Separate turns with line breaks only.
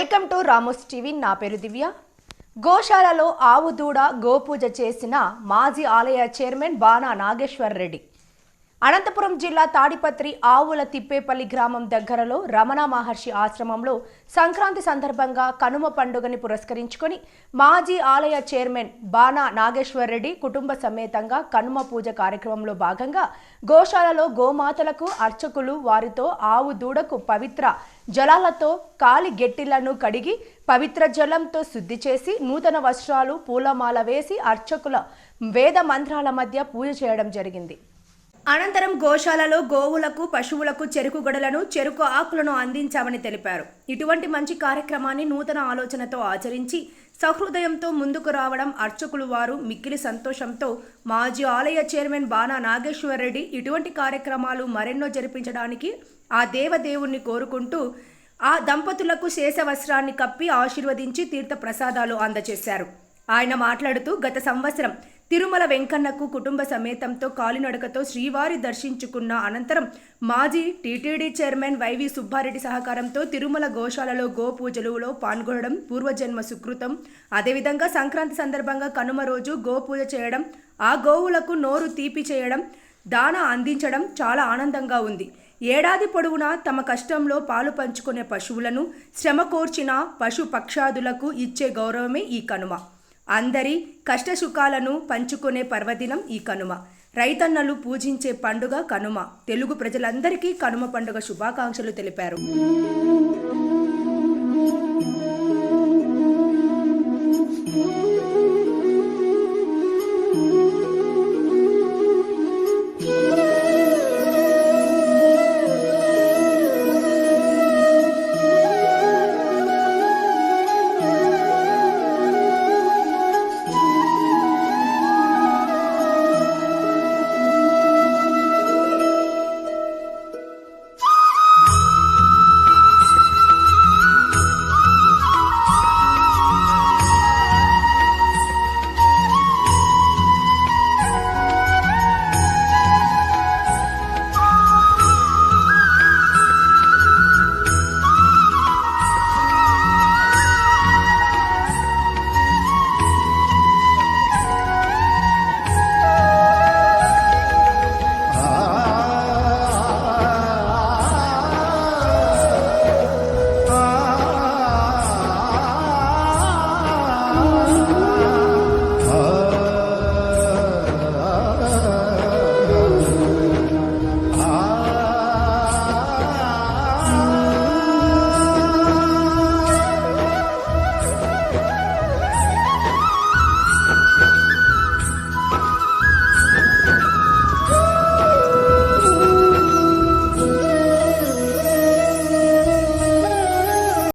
Welcome to Ramos TV. నా పేరు దివ్య. గోశాలలో ఆవు దూడ గోపూజ చేసిన మాజీ ఆలయ చైర్మన్ బాణా నాగేశ్వర్ రెడ్డి. అనంతపురం జిల్లా తాడిపత్రి ఆవుల తిప్పేపల్లి గ్రామం దగ్గరలో రమణ మహర్షి ఆశ్రమంలో సంక్రాంతి సందర్భంగా కనుమ పండుగని పురస్కరించుకొని మాజీ ఆలయ చైర్మన్ బాణా నాగేశ్వర్ రెడ్డి కుటుంబ సమేతంగా కనుమ పూజ కార్యక్రమంలో భాగంగా గోశాలలో గోమాతలకు అర్చకులు వారితో ఆవు దూడకు పవిత్ర జలాలతో కాలి గెట్టిలను కడిగి పవిత్ర జలంతో శుద్ధి చేసి నూతన వస్త్రాలు పూలమాల వేసి అర్చకుల వేద మంత్రాల మధ్య పూజ చేయడం జరిగింది. అనంతరం గోశాలలో గోవులకు పశువులకు చెరుకు గడలను చెరుకు ఆకులను అందించామని తెలిపారు. ఇటువంటి మంచి కార్యక్రమాన్ని నూతన ఆలోచనతో ఆచరించి సహృదయంతో ముందుకు రావడం అర్చకులు వారు మిక్కిలి సంతోషంతో మాజీ ఆలయ చైర్మన్ బాణా నాగేశ్వరరెడ్డి ఇటువంటి కార్యక్రమాలు మరెన్నో జరిపించడానికి ఆ దేవదేవుణ్ణి కోరుకుంటూ ఆ దంపతులకు శేషవస్త్రాన్ని కప్పి ఆశీర్వదించి తీర్థ ప్రసాదాలు అందజేశారు. ఆయన మాట్లాడుతూ గత సంవత్సరం తిరుమల వెంకన్నకు కుటుంబ సమేతంతో కాలినడకతో శ్రీవారి దర్శించుకున్న అనంతరం మాజీ టీటీడీ చైర్మన్ వైవి సుబ్బారెడ్డి సహకారంతో తిరుమల గోశాలలో గో పూజలులో పాల్గొనడం పూర్వజన్మ సుకృతం. అదేవిధంగా సంక్రాంతి సందర్భంగా కనుమ రోజు గో పూజ చేయడం ఆ గోవులకు నోరు తీపి చేయడం దాన అందించడం చాలా ఆనందంగా ఉంది. ఏడాది పొడవునా తమ కష్టంలో పాలు పంచుకునే పశువులను శ్రమ కోర్చిన పశు పక్షాదులకు ఇచ్చే గౌరవమే ఈ కనుమ. అందరి కష్టసుఖాలను పంచుకునే పర్వదినం ఈ కనుమ. రైతన్నలు పూజించే పండుగ కనుమ. తెలుగు ప్రజలందరికీ కనుమ పండుగ శుభాకాంక్షలు తెలిపారు.